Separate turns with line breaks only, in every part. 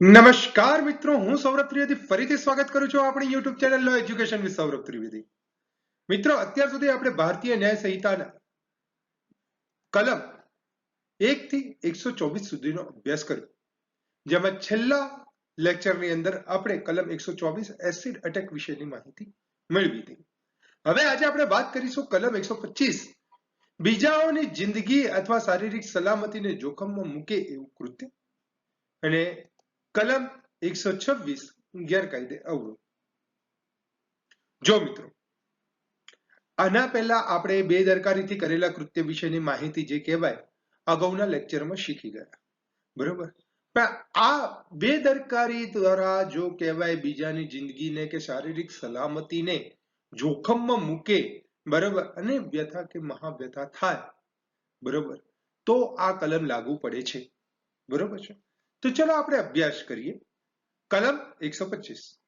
નમસ્કાર મિત્રો, હું સૌરભ ત્રિવેદી ફરીથી સ્વાગત કરું છું આપણી YouTube channel law education with Saurabh Trivedi. મિત્રો, અત્યાર સુધી આપણે ભારતીય ન્યાય સંહિતાના કલમ એક થી એકસો ચોવીસ સુધીનો અભ્યાસ કર્યો, જેમાં છેલ્લા લેક્ચરની અંદર આપણે કલમ એકસો ચોવીસ એસિડ અટેક વિશેની માહિતી મેળવી હતી. હવે આજે આપણે વાત કરીશું કલમ એકસો પચીસ, બીજાઓની જિંદગી અથવા શારીરિક સલામતીને જોખમમાં મૂકે એવું કૃત્ય. અને કલમ એકસો છવ્વીસ, ગેરકાયદે અવરોધ. જો મિત્રો, આના પહેલા આપણે બેદરકારીથી કરેલા કૃત્ય વિશેની માહિતી જે કહેવાય, અગાઉના લેક્ચરમાં શીખી ગયા. બરોબર? પણ આ બેદરકારી દ્વારા જો કહેવાય બીજાની જિંદગીને કે શારીરિક સલામતીને જોખમમાં મૂકે, બરોબર? અને વ્યથા કે મહાવ્યથા થાય, બરોબર? તો આ કલમ લાગુ પડે છે. બરોબર છે? તો ચલો આપણે અભ્યાસ કરીએ. કલમ એકસો પચીસ.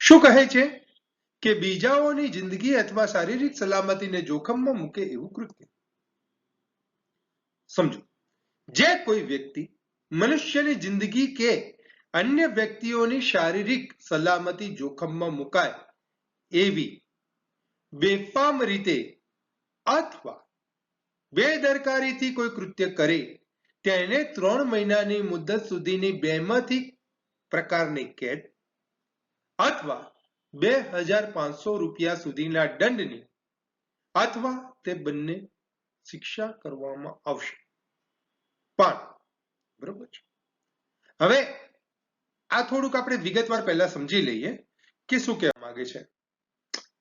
શું કહે છે? કે બીજાઓની જિંદગી અથવા શારીરિક સલામતીને જોખમમાં મૂકે એવું કૃત્ય. સમજો. જે કોઈ વ્યક્તિ મનુષ્યની જિંદગી કે અન્ય વ્યક્તિઓની શારીરિક સલામતી જોખમમાં મુકાય એવી બેફામ રીતે અથવા બેદરકારીથી કોઈ કૃત્ય કરે તેને ત્રણ મહિનાની મુદત સુધીની બેમાંથી પ્રકારની કેદ અથવા બે હજાર પાંચસો રૂપિયા સુધીના દંડની અથવા તે બંને શિક્ષા કરવામાં આવશે. પણ, બરોબર છે. હવે આ થોડુંક આપણે વિગતવાર પહેલા સમજી લઈએ કે શું કહેવા માંગે છે.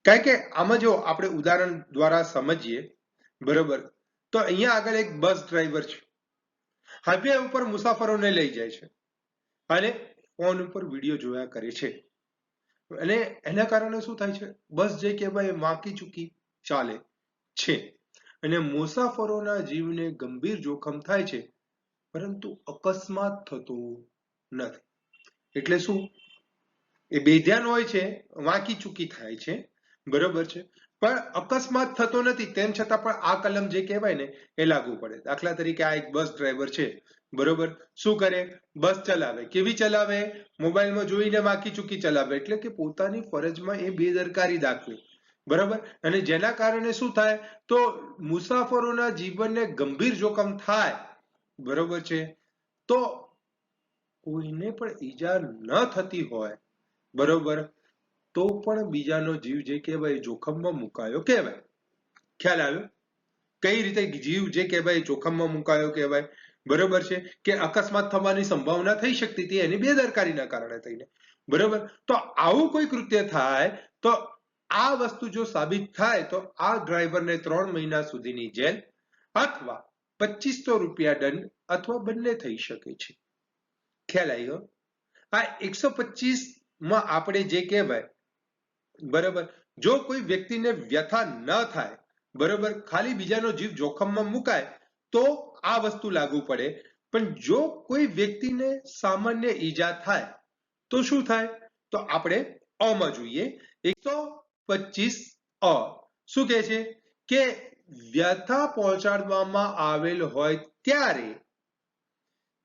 કારણ કે આમાં જો આપણે ઉદાહરણ દ્વારા સમજીએ, બરોબર, તો અહીંયા આગળ એક બસ ડ્રાઈવર છે. હાઈવે ઉપર મુસાફરોને લઈ જાય છે. અને ફોન ઉપર વીડિયો જોયા કરે છે. અને એના કારણે શું થાય છે? બસ જે કહેવાય વાંકી ચૂકી ચાલે છે. અને મુસાફરોના જીવને ગંભીર જોખમ થાય છે. પરંતુ અકસ્માત થતો નથી. એટલે શું? એ બેધ્યાન હોય છે, વાંકી ચૂકી થાય છે. બરોબર છે. પણ અકસ્માત થતો નથી. તેમ છતાં પણ આ કલમ જે કહેવાય ને એ લાગુ પડે. દાખલા તરીકે આ એક બસ ડ્રાઈવર છે. બરોબર? શું કરે? બસ ચલાવે. કેવી ચલાવે? મોબાઈલમાં જોઈને વાંકી ચૂકી ચલાવે. એટલે કે પોતાની ફરજમાં એ બેદરકારી દાખવે. બરાબર? અને જેના કારણે શું થાય? તો મુસાફરોના જીવનને ગંભીર જોખમ થાય. બરોબર છે? તો કોઈને પણ ઈજા ન થતી હોય. બરોબર? તો પણ બીજાનો જીવ જે કહેવાય જોખમમાં મુકાયો કહેવાય. ખ્યાલ આવ્યો? કઈ રીતે જીવ જે કહેવાય જોખમમાં મુકાયો કહેવાય? બરોબર છે કે અકસ્માત થવાની સંભાવના થઈ શકતી હતી એની બેદરકારીના કારણે થઈને. બરોબર? તો આવું કોઈ કૃત્ય થાય તો આ વસ્તુ જો સાબિત થાય તો આ ડ્રાઈવરને ત્રણ મહિના સુધીની જેલ અથવા પચીસો રૂપિયા દંડ અથવા બંને થઈ શકે છે. ખ્યાલ આવ્યો? આ એકસો પચીસમાં આપણે જે કહેવાય બરોબર? જો કોઈ વ્યક્તિને વ્યથા ન થાય, બરાબર, ખાલી બીજાનો જીવ જોખમમાં મુકાય, તો આ વસ્તુ લાગુ પડે. પણ જો કોઈ વ્યક્તિને સામાન્ય ઈજા થાય, તો શું થાય? તો આપણે અમાં જોઈએ. એકસો પચીસ અ. શું કહે છે? કે વ્યથા પહોંચાડવામાં આવેલ હોય ત્યારે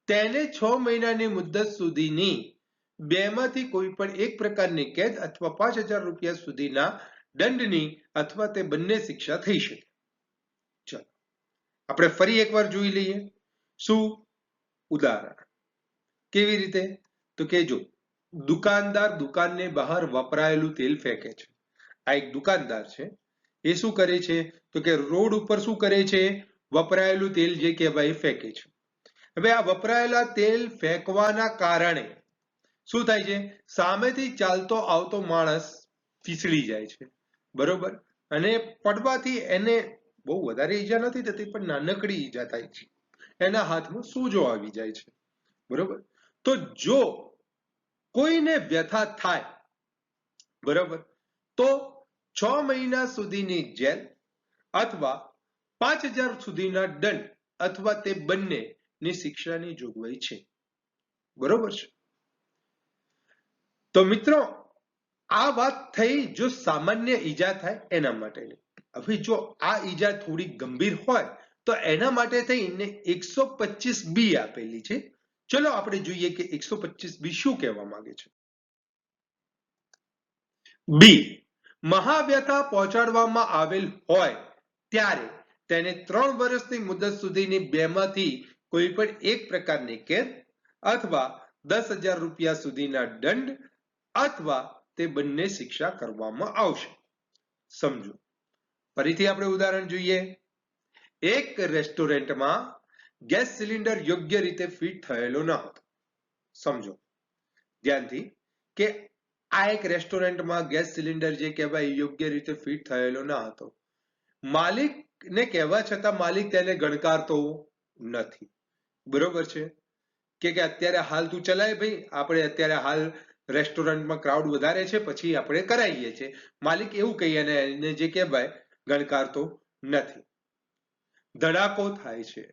તેને છ મહિનાની મુદત સુધીની બેમાંથી કોઈ પણ એક પ્રકારની કેદ અથવા પાંચ હજાર રૂપિયા સુધીના દંડની અથવા તે બંને શિક્ષા થઈ શકે. આપણે ફરી એકવાર જોઈ લઈએ. શું? ઉદાહરણ. કેવી રીતે? તો કે જો, દુકાનદાર દુકાનને બહાર વપરાયેલું તેલ ફેંકે છે. આ એક દુકાનદાર છે. એ શું કરે છે? તો કે રોડ ઉપર શું કરે છે? વપરાયેલું તેલ જે કહેવાય ફેંકે છે. હવે આ વપરાયેલા તેલ ફેંકવાના કારણે શું થાય છે? સામેથી ચાલતો આવતો માણસ ફીસળી જાય છે. બરોબર? અને પડવાથી એને બહુ વધારે ઈજા નથી થતી, પણ નાનકડી ઈજા થાય છે. એના હાથમાં સોજો આવી જાય છે. બરોબર? તો જો કોઈને વ્યથા થાય, બરોબર? તો છ મહિના સુધીની જેલ અથવા પાંચ હજાર સુધીના દંડ અથવા તે બંનેની શિક્ષાની જોગવાઈ છે. બરોબર છે? તો મિત્રો, આ વાત થઈ જો સામાન્ય ઈજા થાય એના માટેની હવે જો આ ઈજા થોડી ગંભીર હોય, તો એના માટે થઈને એકસો પચીસ બી આપેલી છે. ચલો આપણે જોઈએ કે એકસો પચીસ બી શું કહેવા માંગે છે. બી, મહાવ્યથા પહોંચાડવામાં આવેલ હોય ત્યારે તેને ત્રણ વર્ષની મુદત સુધીની બેમાંથી કોઈ પણ એક પ્રકારની કેદ અથવા દસ હજાર રૂપિયા સુધીના દંડ અથવા તે બંને શિક્ષા કરવામાં આવશે. સમજો. ફરીથી આપણે ઉદાહરણ જોઈએ. એક રેસ્ટોરન્ટમાં ગેસ સિલિન્ડર યોગ્ય રીતે ફિટ થયેલો ન હતો. સમજો. ધ્યાનથી કે આ એક રેસ્ટોરન્ટમાં ગેસ સિલિન્ડર જે કહેવાય યોગ્ય રીતે ફિટ થયેલો ન હતો. માલિકને કહેવા છતાં માલિક તેને ગણકારતો નથી. બરોબર છે? કે અત્યારે હાલ તું ચલાય ભાઈ? આપણે અત્યારે હાલ રેસ્ટોરન્ટમાં ક્રાઉડ વધારે છે, પછી આપણે કરાવીએ છીએ. માલિક એવું કહીએ અને એને જે કહેવાય, ગણકારતો નથી. ધડાકો થાય છે.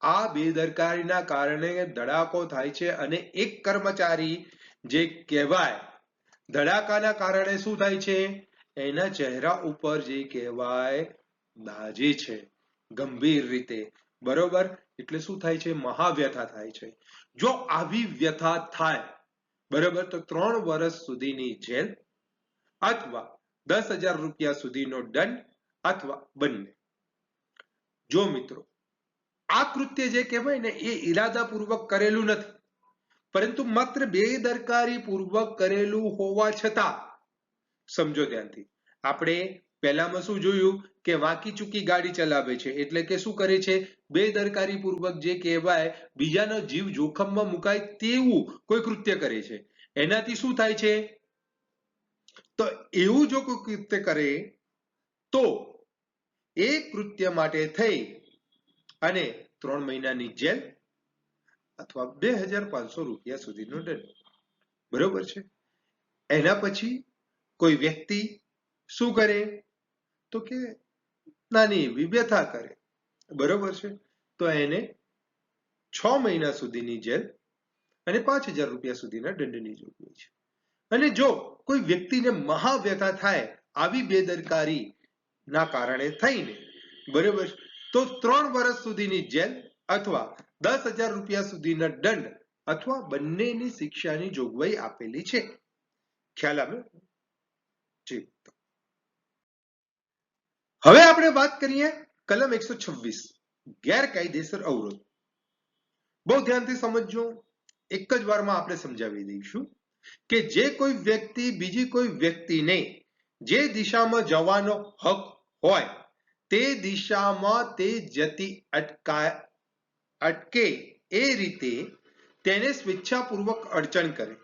આ બેદરકારીના કારણે ધડાકો થાય છે અને એક કર્મચારી જે કહેવાય, ધડાકાના કારણે શું થાય છે? એના ચહેરા ઉપર જે કહેવાય દાજી છે. ગંભીર રીતે. બરોબર? એટલે શું થાય છે? મહાવ્યથા થાય છે. જો આવી વ્યથા થાય બરોબર? તો ત્રણ વર્ષ સુધીની જેલ અથવા દસ હજાર રૂપિયા સુધીનો દંડ અથવા બંને. જો મિત્રો, આ કૃત્ય જે કહેવાય ને, એ ઈરાદાપૂર્વક કરેલું નથી. પરંતુ માત્ર બેદરકારી પૂર્વક કરેલું હોવા છતાં, સમજો ધ્યાનથી, આપણે પહેલામાં શું જોયું કે વાંકી ચૂકી ગાડી ચલાવે છે. એટલે કે શું કરે છે? બેદરકારી પૂર્વક જે કહેવાય, બીજાનો જીવ જોખમમાં મુકાય તેવું કોઈ કૃત્ય કરે છે. એનાથી શું થાય છે? તો એવું જો કોઈ કૃત્ય કરે, તો એ કૃત્ય માટે થઈ અને ત્રણ મહિનાની જેલ અથવા બે હજાર પાંચસો રૂપિયા સુધીનો દંડ બરોબર છે? એના પછી કોઈ વ્યક્તિ શું કરે? તો કે નાની એવી વ્યથા કરે. બરોબર છે? તો એને છ મહિના સુધીની જેલ અને પાંચ હજાર રૂપિયા સુધીના દંડની જોગવાઈ છે. અને જો કોઈ વ્યક્તિને મહાવ્યથા થાય આવી બેદરકારી ના કારણે થઈને, બરોબર, તો ત્રણ વર્ષ સુધીની જેલ અથવા દસ હજાર રૂપિયા સુધીના દંડ અથવા બંનેની શિક્ષાની જોગવાઈ આપેલી છે. ખ્યાલ આવે જી હવે આપણે વાત કરીએ કલમ એકસો છવ્વીસ, ગેરકાયદેસર અવરોધ. બહુ ધ્યાનથી સમજજો, એક જ વારમાં આપણે સમજાવી દઈશું કે જે કોઈ વ્યક્તિ બીજી કોઈ વ્યક્તિને જે દિશામાં જવાનો હક હોય, તે દિશામાં તે જતી અટકાય, અટકે એ રીતે તેને સ્વેચ્છાપૂર્વક અડચણ કરે.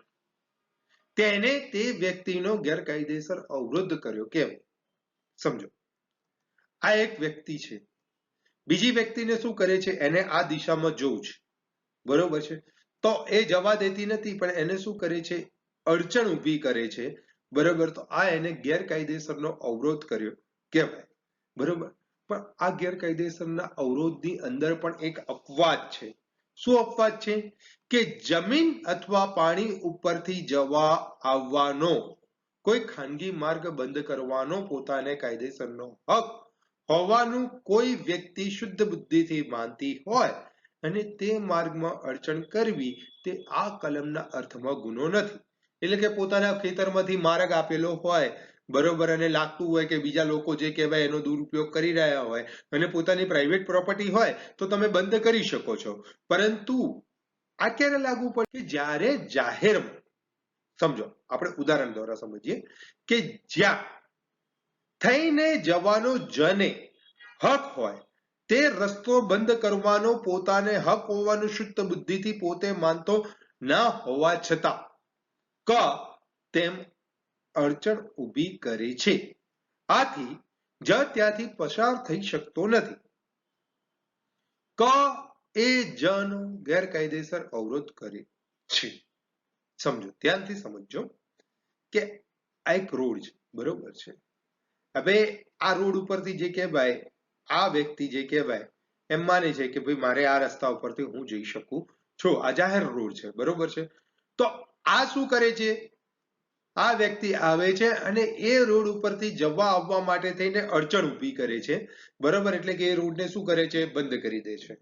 તેને તે વ્યક્તિનો ગેરકાયદેસર અવરોધ કર્યો. કેમ? સમજો. આ એક વ્યક્તિ છે. બીજી વ્યક્તિને શું કરે છે? એને આ દિશામાં જવું છે. બરોબર છે? તો એ જવા દેતી નથી, પણ એને શું કરે છે? અડચણ ઊભી કરે છે. બરોબર? તો આ એને ગેરકાયદેસરનો અવરોધ કર્યો કહેવાય. બરોબર? પણ આ ગેરકાયદેસરના અવરોધની અંદર પણ એક અપવાદ છે. શું અપવાદ છે? કે જમીન અથવા પાણી ઉપરથી જવા આવવાનો, કોઈ ખાનગી માર્ગ બંધ કરવાનો પોતાને કાયદેસરનો હક હોવાનું કોઈ વ્યક્તિ શુદ્ધ બુદ્ધિથી માનતી હોય અને તે માર્ગમાં અડચણ કરવી તે આ કલમના અર્થમાં ગુનો નથી. એટલે કે પોતાના ખેતરમાંથી માર્ગ આપેલો હોય, બરોબર અને લાગતું હોય કે બીજા લોકો જે કહેવાય એનો દુરુપયોગ કરી રહ્યા હોય અને પોતાની પ્રાઇવેટ પ્રોપર્ટી હોય તો તમે બંધ કરી શકો છો. પરંતુ આ ક્યારે લાગુ પડે? કે જ્યારે જાહેરમાં, સમજો, આપણે ઉદાહરણ દ્વારા સમજીએ કે જ્યાં થઈને જવાનો જને હક હોય, તે રસ્તો બંધ કરવાનો, પોતાને હક હોવાનું શુદ્ધ બુદ્ધિથી પોતે માનતો ના હોવા છતાં, ક તેમ અડચણ ઊભી કરે છે. આથી જ ત્યાંથી પસાર થઈ શકતો નથી. ક એ જનો ગેરકાયદેસર અવરોધ કરે છે. સમજો, ધ્યાનથી સમજજો કે આ એક રોડ છે, બરોબર છે. હવે આ રોડ ઉપરથી જે કહેવાય, આ વ્યક્તિ જે કહેવાય, એમ માને છે કે ભાઈ મારે આ રસ્તા ઉપરથી હું જઈ શકું છું. આ જાહેર રોડ છે, બરોબર છે? તો આ શું કરે છે? આ વ્યક્તિ આવે છે અને એ રોડ ઉપરથી જવા આવવા માટે થઈને અડચણ ઊભી કરે છે. બરોબર? એટલે કે એ રોડને શું કરે છે? બંધ કરી દે છે.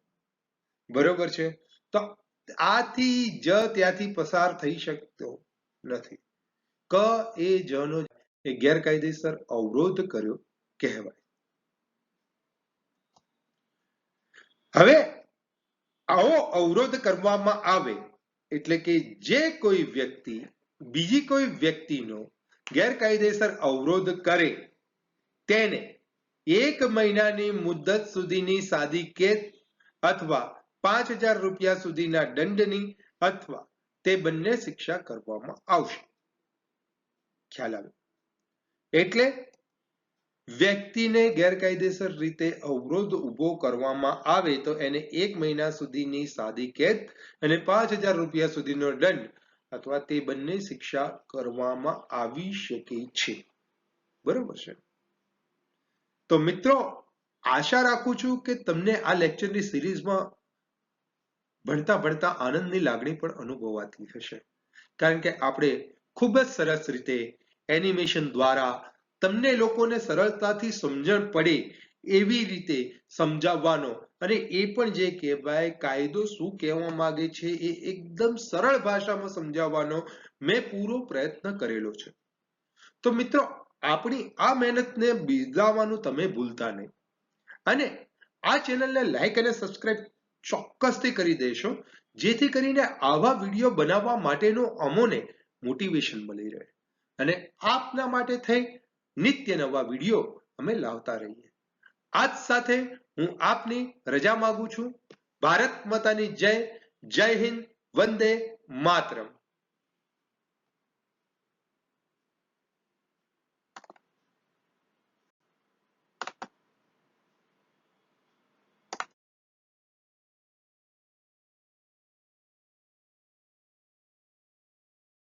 બરોબર છે? તો આથી જ ત્યાંથી પસાર થઈ શકતો નથી. ક એ જ નો એ ગેરકાયદેસર અવરોધ કર્યો કહેવાય. હવે આવો અવરોધ કરવામાં આવે એટલે કે જે કોઈ વ્યક્તિ બીજી કોઈ વ્યક્તિનો ગેરકાયદેસર અવરોધ કરે, તેને એક મહિનાની મુદત સુધીની સાદી કેદ અથવા પાંચ હજાર રૂપિયા સુધીના દંડની અથવા તે બંને શિક્ષા કરવામાં આવશે. ખ્યાલ આવે એટલે વ્યક્તિને ગેરકાયદેસર રીતે અવરોધ ઊભો કરવામાં આવે તો એને એક મહિના સુધીની સાદી કેદ અને પાંચ હજાર રૂપિયા સુધીનો દંડ અથવા તે બંને શિક્ષા કરવામાં આવી શકે છે. બરોબર છે? તો મિત્રો, આશા રાખું છું કે તમને આ લેક્ચરની સિરીઝમાં ભણતા ભણતા આનંદની લાગણી પણ અનુભવાતી હશે. કારણ કે આપણે ખૂબ જ સરસ રીતે એનિમેશન દ્વારા તમને લોકોને સરળતાથી સમજણ પડે એવી રીતે સમજાવવાનો. અને એ પણ જે કહેવાય, કાયદો શું કહેવા માંગે છે એ એકદમ સરળ ભાષામાં સમજાવવાનો મેં પૂરો પ્રયત્ન કરેલો છે. તો મિત્રો, આપણી આ મહેનતને બિરદાવવાનું તમે ભૂલતા નહીં. અને આ ચેનલને લાઈક અને સબસ્ક્રાઇબ ચોક્કસથી કરી દેશો, જેથી કરીને આવા વીડિયો બનાવવા માટેનો અમોને મોટિવેશન મળી રહે. અને આપના માટે થઈ નિત્ય નવા વીડિયો અમે લાવતા રહીએ. આજ સાથે હું આપની રજા માગું છું. ભારત માતાની જય જય હિન્દ, વંદે માતરમ.